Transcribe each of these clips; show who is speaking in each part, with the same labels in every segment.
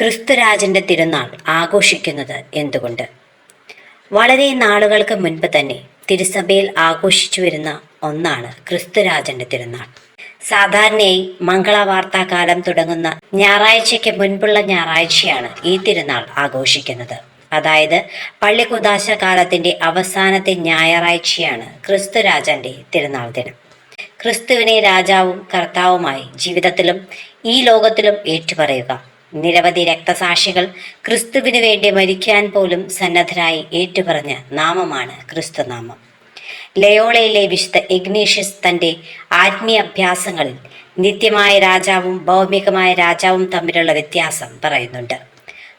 Speaker 1: ക്രിസ്തുരാജന്റെ തിരുനാൾ ആഘോഷിക്കുന്നത് എന്തുകൊണ്ട്? വളരെ നാളുകൾക്ക് മുൻപ് തന്നെ തിരുസഭയിൽ ആഘോഷിച്ചു വരുന്ന ഒന്നാണ് ക്രിസ്തുരാജന്റെ തിരുനാൾ. സാധാരണയായി മംഗളവാർത്താ കാലം തുടങ്ങുന്ന ഞായറാഴ്ചയ്ക്ക് മുൻപുള്ള ഞായറാഴ്ചയാണ് ഈ തിരുനാൾ ആഘോഷിക്കുന്നത്. അതായത് പള്ളിക്കുദാശ കാലത്തിന്റെ അവസാനത്തെ ഞായറാഴ്ചയാണ് ക്രിസ്തുരാജന്റെ തിരുനാൾ ദിനം. ക്രിസ്തുവിനെ രാജാവും കർത്താവുമായി ജീവിതത്തിലും ഈ ലോകത്തിലും ഏറ്റുപറയുക. നിരവധി രക്തസാക്ഷികൾ ക്രിസ്തുവിന് വേണ്ടി മരിക്കാൻ പോലും സന്നദ്ധരായി ഏറ്റുപറഞ്ഞ നാമമാണ് ക്രിസ്തുനാമം. ലയോളയിലെ വിശുദ്ധ ഇഗ്നേഷ്യസ് തന്റെ ആത്മീയ അഭ്യാസങ്ങളിൽ നിത്യമായ രാജാവും ഭൗമികമായ രാജാവും തമ്മിലുള്ള വ്യത്യാസം പറയുന്നുണ്ട്.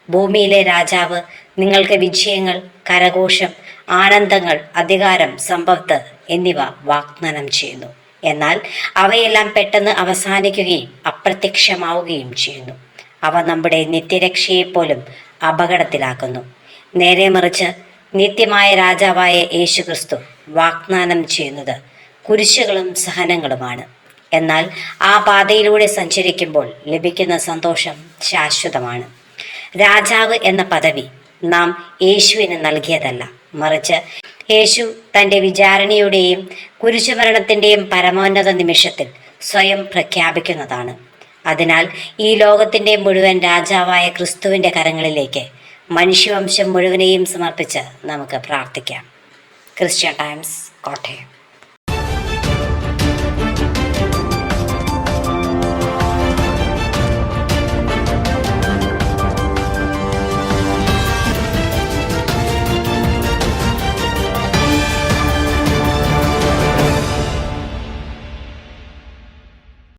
Speaker 1: ഭൂമിയിലെ രാജാവ് നിങ്ങൾക്ക് വിജയങ്ങൾ കരഘോഷം ആനന്ദങ്ങൾ അധികാരം സമ്പത്ത് എന്നിവ വാഗ്ദാനം ചെയ്യുന്നു. എന്നാൽ അവയെല്ലാം പെട്ടെന്ന് അവസാനിക്കുകയും അപ്രത്യക്ഷമാവുകയും ചെയ്യുന്നു. അവ നമ്മുടെ നിത്യരക്ഷയെപ്പോലും അപകടത്തിലാക്കുന്നു. നേരെ മറിച്ച് നിത്യമായ രാജാവായ യേശു ക്രിസ്തു വാഗ്ദാനം ചെയ്യുന്നത് കുരിശുകളും സഹനങ്ങളുമാണ്. എന്നാൽ ആ പാതയിലൂടെ സഞ്ചരിക്കുമ്പോൾ ലഭിക്കുന്ന സന്തോഷം ശാശ്വതമാണ്. രാജാവ് എന്ന പദവി നാം യേശുവിന് നൽകിയതല്ല. മറിച്ച് യേശു തന്റെ വിചാരണയുടെയും കുരിശുമരണത്തിന്റെയും പരമോന്നത നിമിഷത്തിൽ സ്വയം പ്രഖ്യാപിക്കുന്നതാണ്. അതിനാൽ ഈ ലോകത്തിന്റെ മുഴുവൻ രാജാവായ ക്രിസ്തുവിന്റെ കരങ്ങളിലേക്ക് മനുഷ്യവംശം മുഴുവനെയും സമർപ്പിച്ച് നമുക്ക് പ്രാർത്ഥിക്കാം. Christian times Kottayam.